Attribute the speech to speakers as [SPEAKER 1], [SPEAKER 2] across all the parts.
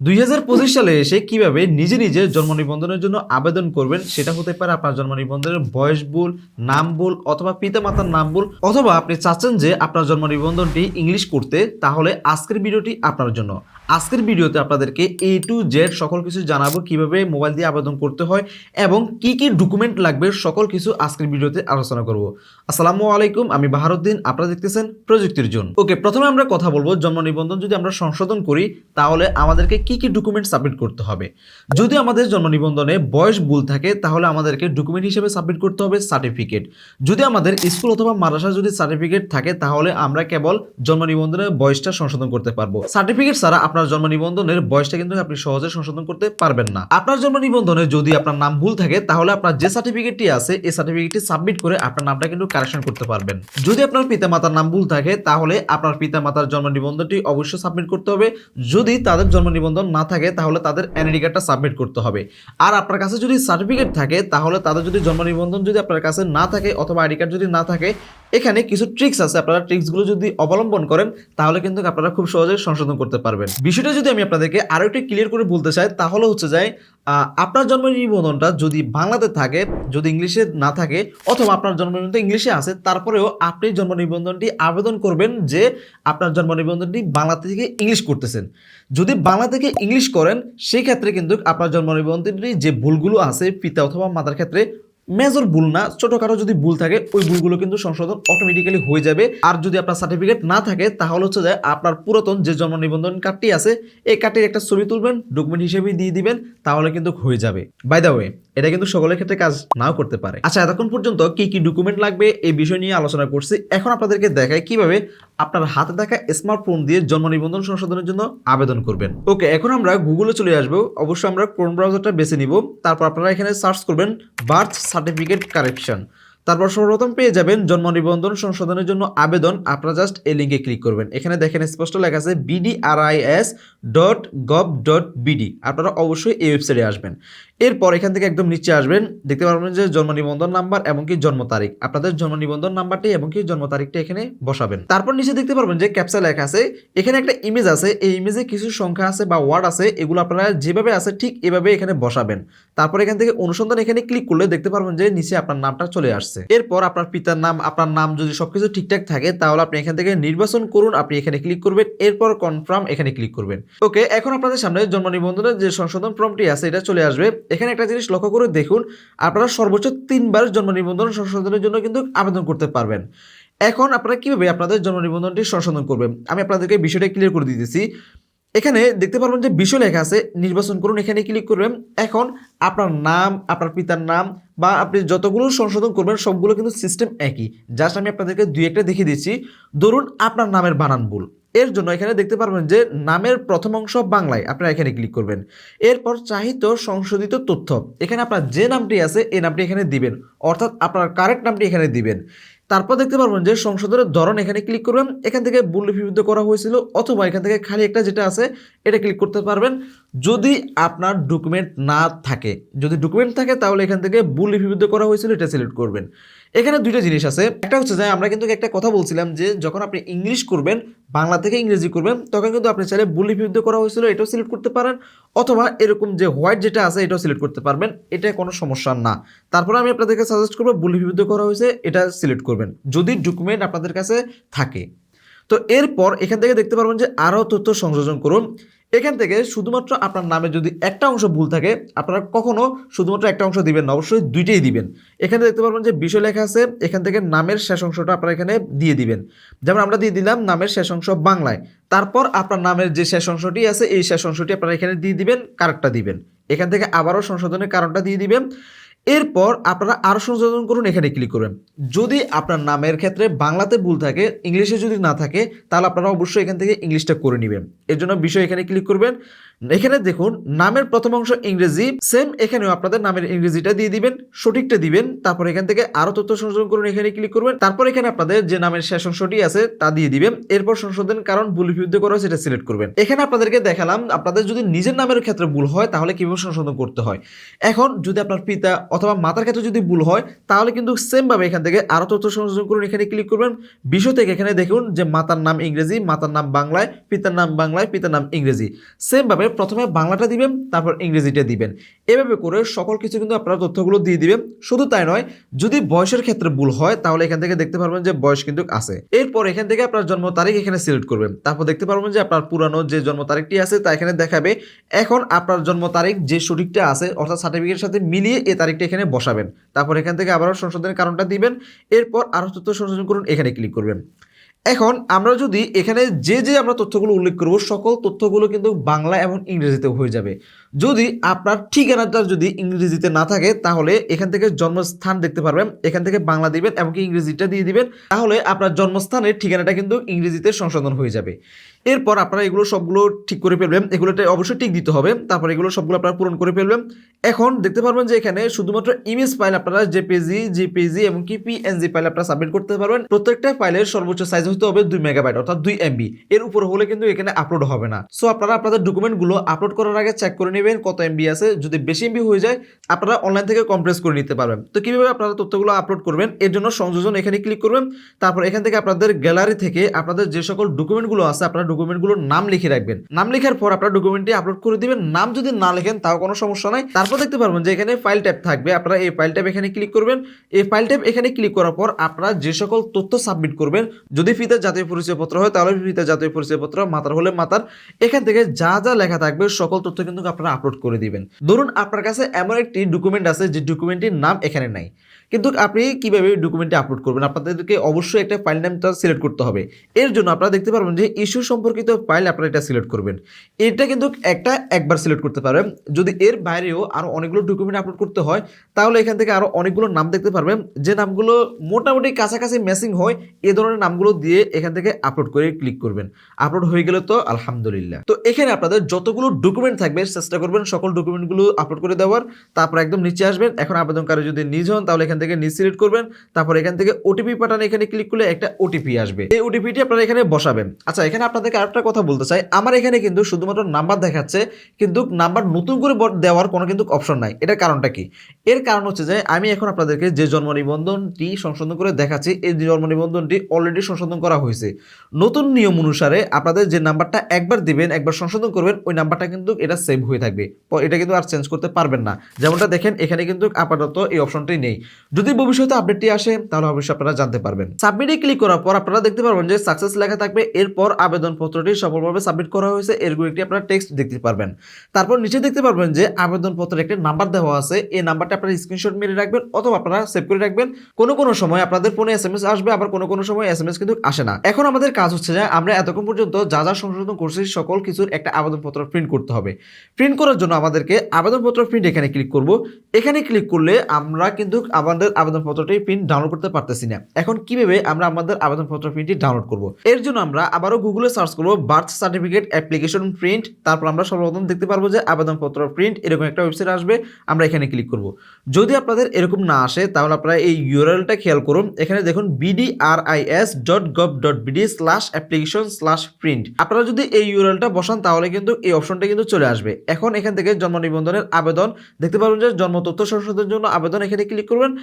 [SPEAKER 1] দুই হাজার পঁচিশ সালে এসে কীভাবে নিজে নিজে জন্ম নিবন্ধনের জন্য আবেদন করবেন সেটা হতে পারে আপনার জন্ম নিবন্ধনের বয়স ভুল, নাম ভুল অথবা পিতামাতার নাম ভুল, অথবা আপনি চাচ্ছেন যে আপনার জন্ম নিবন্ধনটি ইংলিশ করতে, তাহলে আজকের ভিডিওটি আপনার জন্য। আজকের ভিডিওতে আপনাদেরকে এ টু জেড সকল কিছু জানাব কীভাবে মোবাইল দিয়ে আবেদন করতে হয় এবং কি কি ডকুমেন্ট লাগবে সকল কিছু আজকের ভিডিওতে আলোচনা করব। আসসালামু আলাইকুম, আমি বাহারুদ্দিন, আপনারা দেখতেছেন প্রযুক্তির জন্য ওকে, প্রথমে আমরা কথা বলব, জন্ম নিবন্ধন যদি আমরা সংশোধন করি, তাহলে আমাদেরকে কি কি ডকুমেন্ট সাবমিট করতে হবে? যদি আমাদের জন্ম নিবন্ধনে বয়স ভুল থাকে, তাহলে আমাদেরকে ডকুমেন্ট হিসেবে সাবমিট করতে হবে সার্টিফিকেট যদি আমাদের স্কুল অথবা মাদ্রাসা যদি সার্টিফিকেট থাকে, তাহলে আমরা কেবল জন্ম নিবন্ধনের বয়সটা সংশোধন করতে পারব। সার্টিফিকেট ছাড়া আপনার জন্ম নিবন্ধনের বয়সটা কিন্তু আপনি সহজে সংশোধন করতে পারবেন না। আপনার জন্ম নিবন্ধনে যদি আপনার নাম ভুল থাকে, তাহলে আপনার যে সার্টিফিকেটটি আছে, এই সার্টিফিকেটটি সাবমিট করে আপনার নামটা কিন্তু কারেকশন করতে পারবেন। যদি আপনার পিতামাতার নাম ভুল থাকে, তাহলে আপনার পিতামাতার জন্ম নিবন্ধনটি অবশ্যই সাবমিট করতে হবে। যদি তাদের জন্ম নিবন্ধন না থাকে, তাহলে তাদের এনআইডি কার্ডটা সাবমিট করতে হবে। আর আপনার কাছে যদি সার্টিফিকেট থাকে, তাহলে তাদের যদি জন্ম নিবন্ধন যদি আপনার কাছে না থাকে, অথবা আইডি কার্ড যদি না থাকে এখানে কিছু ট্রিক্স আছে। আপনারা ট্রিক্সগুলো যদি অবলম্বন করেন, তাহলে কিন্তু আপনারা খুব সহজে সংশোধন করতে পারবেন। বিষয়টা যদি আমি আপনাদেরকে আরও একটু ক্লিয়ার করে বলতে চাই, তাহলে হচ্ছে যায় আপনার জন্ম নিবন্ধনটা যদি বাংলাতে থাকে, যদি ইংলিশে না থাকে, অথবা আপনার জন্ম নিবন্ধন ইংলিশে আছে, তারপরেও আপনি জন্ম নিবন্ধনটি আবেদন করবেন যে, আপনার জন্ম নিবন্ধনটি বাংলা থেকে ইংলিশ করতেছেন। যদি বাংলা থেকে ইংলিশ করেন সেই ক্ষেত্রে কিন্তু আপনার জন্ম নিবন্ধনটি যে ভুলগুলো আছে, পিতা অথবা মাতার ক্ষেত্রে মেজর ভুল না, ছোটখাটো যদি ভুল থাকে, ওই ভুলগুলো কিন্তু সংশোধন অটোমেটিক্যালি হয়ে যাবে। আর যদি আপনার সার্টিফিকেট না থাকে, তাহলে হচ্ছে যে আপনার পুরাতন যে জন্ম নিবন্ধন কার্ডটি আছে, এই কার্ডটির একটা ছবি তুলবেন ডকুমেন্ট হিসেবে দিয়ে দিবেন, তাহলে কিন্তু হয়ে যাবে। বাই দ্য ওয়ে এটা কিন্তু সকলের ক্ষেত্রে কাজ নাও করতে পারে। আচ্ছা এতক্ষণ পর্যন্ত কি কি ডকুমেন্ট লাগবে, এই বিষয় নিয়ে আলোচনা করছি। এখন আপনাদেরকে দেখায় কীভাবে আপনার হাতে থাকা স্মার্টফোন দিয়ে জন্ম নিবন্ধন সংশোধনের জন্য আবেদন করবেন। ওকে, এখন আমরা গুগলে চলে আসব। অবশ্যই আমরা ক্রোম ব্রাউজারটা বেছে নিব। তারপর আপনারা এখানে সার্চ করবেন বার্থ সার্টিফিকেট কারেকশন তারপর সর্বপ্রথম পেয়ে যাবেন জন্ম নিবন্ধন সংশোধনের জন্য আবেদন। আপনারা জাস্ট এই লিঙ্কে ক্লিক করবেন। এখানে দেখেন স্পষ্ট লেখা আছে BDRIS dot gov dot BD আপনারা অবশ্যই এই ওয়েবসাইটে আসবেন। এরপর এখান থেকে একদম নিচে আসবেন। দেখতে পারবেন যে জন্ম নিবন্ধন নাম্বার এবং কি জন্ম তারিখ। আপনাদের জন্ম নিবন্ধন নাম্বারটি এবং কি জন্ম তারিখটা এখানে বসাবেন। তারপর নিচে দেখতে পারবেন যে ক্যাপসা লেখা আছে। এখানে একটা ইমেজ আছে। এই ইমেজে কিছু সংখ্যা আছে বা ওয়ার্ড আছে। এগুলো আপনারা যেভাবে আছে ঠিক এভাবে এখানে বসাবেন। তারপর এখান থেকে অনুসন্ধান এখানে ক্লিক করলে দেখতে পারবেন যে নিচে আপনার নামটা চলে আসছে। এরপর আপনার পিতার নাম, আপনার নাম যদি সবকিছু ঠিকঠাক থাকে, তাহলে আপনি এখান থেকে নির্বাচন করুন। আপনি এখানে ক্লিক করবেন। এরপর কনফার্ম এখানে ক্লিক করবেন। ওকে এখন আপনাদের সামনে জন্ম নিবন্ধনের যে সংশোধন ফর্মটি আছে, এটা চলে আসবে। এখানে একটা জিনিস লক্ষ্য করে দেখুন, আপনারা সর্বোচ্চ তিনবার জন্ম নিবন্ধন সংশোধনের জন্য কিন্তু আবেদন করতে পারবেন। এখন আপনারা কীভাবে আপনাদের জন্ম নিবন্ধনটি সংশোধন করবেন? আমি আপনাদেরকে বিষয়টা ক্লিয়ার করে দিতেছি। এখানে দেখতে পারবেন যে বিষয় লেখা আছে, নির্বাচন করুন, এখানে ক্লিক করবেন। এখন আপনার নাম, আপনার পিতার নাম বা আপনি যতগুলো সংশোধন করবেন, সবগুলো কিন্তু সিস্টেম একই। জাস্ট আমি আপনাদেরকে দুই একটা দেখিয়ে দিচ্ছি। ধরুন আপনার নামের বানান ভুল। এর জন্য এখানে দেখতে পারবেন যে নামের প্রথম অংশ বাংলায় আপনারা এখানে ক্লিক করবেন। এরপর চাহিত সংশোধিত তথ্য। এখানে আপনার যে নামটি আছে, এই নামটি এখানে দিবেন। অর্থাৎ আপনার কারেক্ট নামটি এখানে দিবেন। তারপর দেখতে পারবেন যে সংশোধনের ধরন এখানে ক্লিক করবেন। এখান থেকে ভুল লিপিবদ্ধ করা হয়েছিল অথবা এখান থেকে খালি একটা যেটা আছে, এটা ক্লিক করতে পারবেন। যদি আপনার ডকুমেন্ট না থাকে, যদি ডকুমেন্ট থাকে তাহলে এখান থেকে ভুল লিপিবদ্ধ করা হয়েছিল, এটা সিলেক্ট করবেন। এখানে দুইটা জিনিস আছে। একটা হচ্ছে যে আমরা কিন্তু একটা কথা বলছিলাম যে যখন আপনি ইংলিশ করবেন, বাংলা থেকে ইংরেজি করবেন, তখন কিন্তু আপনি চাইলে লিপিবদ্ধ করা হয়েছিল, এটাও সিলেক্ট করতে পারেন, অথবা এরকম যে হোয়াইট যেটা আছে, এটাও সিলেক্ট করতে পারবেন, এটা কোনো সমস্যা না। তারপরে আমি আপনাদেরকে সাজেস্ট করব লিপিবদ্ধ করা হয়েছে, এটা সিলেক্ট করবেন, যদি ডকুমেন্ট আপনাদের কাছে থাকে। তো এরপর এখান থেকে দেখতে পারবেন যে আরও তথ্য সংযোজন করুন। এখান থেকে শুধুমাত্র আপনার নামে যদি একটা অংশ ভুল থাকে, আপনারা কখনো শুধুমাত্র একটা অংশ দিবেন না, অবশ্যই দুইটাই দিবেন। এখানে দেখতে পারবেন যে বিষয় লেখা আছে, এখান থেকে নামের শেষ অংশটা আপনারা এখানে দিয়ে দিবেন। যেমন আমরা দিয়ে দিলাম নামের শেষ অংশ বাংলায়। তারপর আপনার নামের যে শেষ অংশটি আছে, এই শেষ অংশটি আপনারা এখানে দিয়ে দিবেন, কারেক্টটা দিবেন। এখান থেকে আবারও সংশোধনের কারণটা দিয়ে দিবেন। এরপর আপনারা আরও সংযোজন করুন, এখানে ক্লিক করবেন। যদি আপনার নামের ক্ষেত্রে বাংলাতে ভুল থাকে, ইংলিশে যদি না থাকে, তাহলে আপনারা অবশ্যই এখান থেকে ইংলিশটা করে নেবেন। এর জন্য বিষয় এখানে ক্লিক করবেন। এখানে দেখুন, নামের প্রথম অংশ ইংরেজি সেম এখানেও আপনাদের নামের ইংরেজিটা দিয়ে দিবেন, সঠিকটা দিবেন, তারপর এখান থেকে আরও তথ্য সংশোধন করুন, এখানে ক্লিক করবেন, তারপর এখানে আপনাদের যে নামের শেষ অংশটি আছে তা দিয়ে দিবেন, এরপর সংশোধন কারণ ভুল লিপিবদ্ধ করা হয়েছে সেটা সিলেক্ট করবেন। এখানে আপনাদেরকে দেখালাম, আপনাদের যদি নিজের নামের ক্ষেত্রে ভুল হয়, তাহলে কীভাবে সংশোধন করতে হয়? এখন যদি আপনার পিতা অথবা মাতার ক্ষেত্রে যদি ভুল হয়, তাহলে কিন্তু সেম ভাবে এখান থেকে আরও তথ্য সংশোধন করুন, এখানে ক্লিক করবেন। বিষয় থেকে এখানে দেখুন যে মাতার নাম ইংরেজি, মাতার নাম বাংলায়, পিতার নাম বাংলায়, পিতার নাম ইংরেজি। সেম ভাবে প্রথমে বাংলাটা দিবেন, তারপর ইংরেজিটা দিবেন। এভাবে করে সকল কিছু কিন্তু আপনারা তথ্যগুলো দিয়ে দিবেন। শুধু তাই নয়, যদি বয়সের ক্ষেত্রে ভুল হয়, তাহলে এখান থেকে দেখতে পারবেন যে বয়স কিন্তু আছে। এরপর এখান থেকে আপনার জন্ম তারিখ এখানে সিলেক্ট করবেন। তারপর দেখতে পারবেন যে আপনার পুরানো যে জন্ম তারিখটি আছে, তা এখানে দেখাবে। এখন আপনার জন্ম তারিখ যে সঠিকটা আছে, অর্থাৎ সার্টিফিকেটের সাথে মিলিয়ে এই তারিখটা এখানে বসাবেন। তারপর এখান থেকে আবারও সংশোধনের কারণটা দিবেন। এরপর আরও তথ্য সংশোধন করুন, এখানে ক্লিক করবেন। এখন আমরা যদি এখানে যে যে আমরা তথ্যগুলো উল্লেখ করব, সকল তথ্যগুলো কিন্তু বাংলা এবং ইংরেজিতে হয়ে যাবে। যদি আপনার ঠিকানাটা যদি ইংরেজিতে না থাকে, তাহলে এখান থেকে জন্মস্থান দেখতে পারবেন, এখান থেকে বাংলা দিবেন এমনকি ইংরেজিটা দিয়ে দিবেন, তাহলে আপনার জন্মস্থানের ঠিকানাটা কিন্তু ইংরেজিতে সংশোধন হয়ে যাবে। এরপর আপনারা এগুলো সবগুলো ঠিক করে ফেলবেন। এগুলোতে অবশ্যই টিক দিতে হবে। তারপর এগুলো সবগুলো আপনারা পূরণ করে ফেলবেন। এখন দেখতে পারবেন যে এখানে শুধুমাত্র ইমেজ ফাইল আপনারা জেপিজি জিপিজি এবং কি পিএনজি ফাইল আপনারা সাবমিট করতে পারবেন। প্রত্যেকটা ফাইলের সর্বোচ্চ সাইজ হতে হবে দুই মেগাবাইট অর্থাৎ দুই এমবি এর উপর হলে কিন্তু এখানে আপলোড হবে না। সো আপনারা আপনাদের ডকুমেন্টগুলো আপলোড করার আগে চেক করে নেবেন কত এমবি আছে। যদি বেশি এমবি হয়ে যায়, আপনারা অনলাইন থেকে কম্প্রেস করে নিতে পারবেন। তো কীভাবে আপনারা তথ্যগুলো আপলোড করবেন, এর জন্য সংযোজন এখানে ক্লিক করবেন। তারপর এখান থেকে আপনাদের গ্যালারি থেকে আপনাদের যে সকল ডকুমেন্টগুলো আছে, আপনারা ডকুমেন্টগুলোর নাম লিখে রাখবেন। নাম লেখার পর আপনার ডকুমেন্টটি আপলোড করে দিবেন। নাম যদি না লেখেন, তাও কোনো সমস্যা নাই। তারপর দেখতে পারবেন যে এখানে ফাইল ট্যাব থাকবে। আপনারা এই ফাইল ট্যাব এখানে ক্লিক করবেন। এই ফাইল ট্যাব এখানে ক্লিক করার পর আপনারা যে সকল তথ্য সাবমিট করবেন, যদি ফিতার জাতীয় পরিচয়পত্র হয়, তাহলে ফিতার জাতীয় পরিচয়পত্র, মাতার হলে মাতার, এখান থেকে যা যা লেখা থাকবে, সকল তথ্য কিন্তু আপনারা আপলোড করে দিবেন। ধরুন আপনার কাছে এমন একটি ডকুমেন্ট আছে, যে ডকুমেন্টটির নাম এখানে নাই। কিন্তু আপনি কীভাবে ডকুমেন্টটি আপলোড করবেন? আপনাদেরকে অবশ্যই একটা ফাইল নামটা সিলেক্ট করতে হবে। এর জন্য আপনারা দেখতে পারবেন যে ইস্যু সম্পর্কিত ফাইল আপনারা এটা সিলেক্ট করবেন। এটা কিন্তু একটা একবার সিলেক্ট করতে পারবেন। যদি এর বাইরেও আরও অনেকগুলো ডকুমেন্ট আপলোড করতে হয়, তাহলে এখান থেকে আরও অনেকগুলো নাম দেখতে পারবেন। যে নামগুলো মোটামুটি কাছাকাছি ম্যাচিং হয়, এ ধরনের নামগুলো দিয়ে এখান থেকে আপলোড করে ক্লিক করবেন। আপলোড হয়ে গেলে তো আলহামদুলিল্লাহ। তো এখানে আপনাদের যতগুলো ডকুমেন্ট থাকবে, চেষ্টা করবেন সকল ডকুমেন্টগুলো আপলোড করে দেওয়ার। তারপর একদম নিচে আসবেন। এখন আবেদনকারী যদি নিজ হন, তাহলে এখান থেকে নিজ সিলেক্ট করবেন, তারপর এখান থেকে ওটিপি পাঠান এখানে ক্লিক করলে একটা ওটিপি আসবে। এই ওটিপিটি আপনারা এখানে বসাবেন। আচ্ছা এখানে আপনাদেরকে আরেকটা কথা বলতে চাই। আমার এখানে কিন্তু শুধুমাত্র নাম্বার দেখাচ্ছে, কিন্তু নাম্বার নতুন করে দেওয়ার কোনো কিন্তু অপশন নাই। এটার কারণটা কি? এর কারণ হচ্ছে যে, আমি এখন আপনাদেরকে যে জন্ম নিবন্ধনটি সংশোধন করে দেখাচ্ছি, এই জন্ম নিবন্ধনটি অলরেডি সংশোধন করা হয়েছে। নতুন নিয়ম অনুসারে আপনাদের যে নাম্বারটা একবার দিবেন, একবার সংশোধন করবেন, ওই নাম্বারটা কিন্তু এটা সেভ হয়ে থাকবে। এটা কিন্তু আর চেঞ্জ করতে পারবেন না। যেমনটা দেখেন, এখানে কিন্তু আপাতত এই অপশনটি নেই। যদি ভবিষ্যতে আপডেটটি আসে, তাহলে অবশ্যই আপনারা জানতে পারবেন। সাবমিটে ক্লিক করার পর আপনারা দেখতে পারবেন যে সাকসেস লেখা থাকবে, এরপর আবেদনপত্রটি সফলভাবে সাবমিট করা হয়েছে, এরকম একটি আপনারা টেক্সট দেখতে পারবেন। তারপর নিচে দেখতে পারবেন যে আবেদনপত্রের একটি নাম্বার দেওয়া আছে, এই নাম্বারটা আপনারা স্ক্রিনশট মেরে রাখবেন অথবা আপনারা সেভ করে রাখবেন। কোনো কোনো সময় আপনাদের ফোনে এস এম এস আসবে, আবার কোনো কোনো সময় এস এম এস কিন্তু আসে না। এখন আমাদের কাজ হচ্ছে যে আমরা এতক্ষণ পর্যন্ত যা যা সংশোধন করছি, সকল কিছুর একটা আবেদনপত্র প্রিন্ট করতে হবে। প্রিন্ট করার জন্য আমাদেরকে আবেদনপত্র প্রিন্ট এখানে ক্লিক করব। এখানে ক্লিক করলে আমরা কিন্তু আমাদের আবেদনপত্রটি প্রিন্ট ডাউনলোড করতে পারতেছি না। এখন কীভাবে আমরা আমাদের আবেদনপত্র প্রিন্টটি ডাউনলোড করব? এর জন্য আমরা আবারও গুগলে সার্চ করব বার্থ সার্টিফিকেট অ্যাপ্লিকেশন প্রিন্ট তারপর আমরা সর্বপ্রথম দেখতে পারব যে আবেদনপত্র প্রিন্ট এরকম একটা ওয়েবসাইট আসবে, আমরা এখানে ক্লিক করব। যদি আপনাদের এরকম না আসে, তাহলে আপনারা এই ইউআরএলটা খেয়াল করুন। এখানে দেখুন BDRIS dot gov dot BD slash application slash print আপনারা যদি এই ইউআরএলটা বসান, তাহলে কিন্তু এই অপশনটা কিন্তু চলে আসবে। এখন এখান থেকে জন্ম নিবন্ধনের আবেদন, দেখতে পারবেন যে জন্ম তথ্য সংশোধনের জন্য আবেদন এখানে ক্লিক করবেন।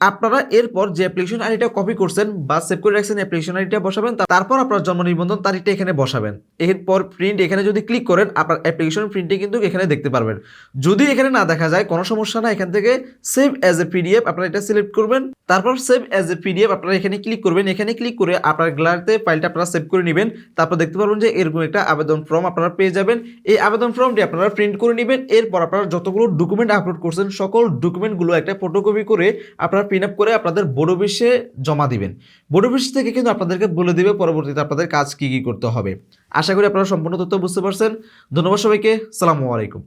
[SPEAKER 1] আপনারা এরপর যে অ্যাপ্লিকেশন আইডিটা কপি করছেন বা সেভ করে রাখছেন অ্যাপ্লিকেশন আইডিটা বসাবেন তারপর আপনার জন্ম নিবন্ধন তারিখটা এখানে বসাবেন। এরপর প্রিন্ট এখানে যদি ক্লিক করেন, আপনার অ্যাপ্লিকেশন প্রিন্টে কিন্তু এখানে দেখতে পারবেন। যদি এখানে না দেখা যায়, কোনো সমস্যা না এখান থেকে সেভ অ্যাজ এ পিডিএফ আপনারা এটা সিলেক্ট করবেন। তারপর সেভ অ্যাজ এ পিডিএফ আপনারা এখানে ক্লিক করবেন। এখানে ক্লিক করে আপনার গ্যালারিতে ফাইলটা আপনারা সেভ করে নেবেন। তারপর দেখতে পারবেন যে এরকম একটা আবেদন ফর্ম আপনারা পেয়ে যাবেন। এই আবেদন ফর্মটি আপনারা প্রিন্ট করে নেবেন। এরপর আপনারা যতগুলো ডকুমেন্ট আপলোড করছেন, সকল ডকুমেন্টগুলো একটা ফটোকপি করে আপনারা প্রিন্ট আপ করে আপনাদের বড় বিশে জমা দিবেন। বড় বিশ থেকে কিন্তু আপনাদেরকে বলে দিবে পরবর্তীতে আপনাদের কাজ কী কী করতে হবে। আশা করি আপনারা সম্পূর্ণ তথ্য বুঝতে পারছেন। ধন্যবাদ সবাইকে। সালামু আলাইকুম।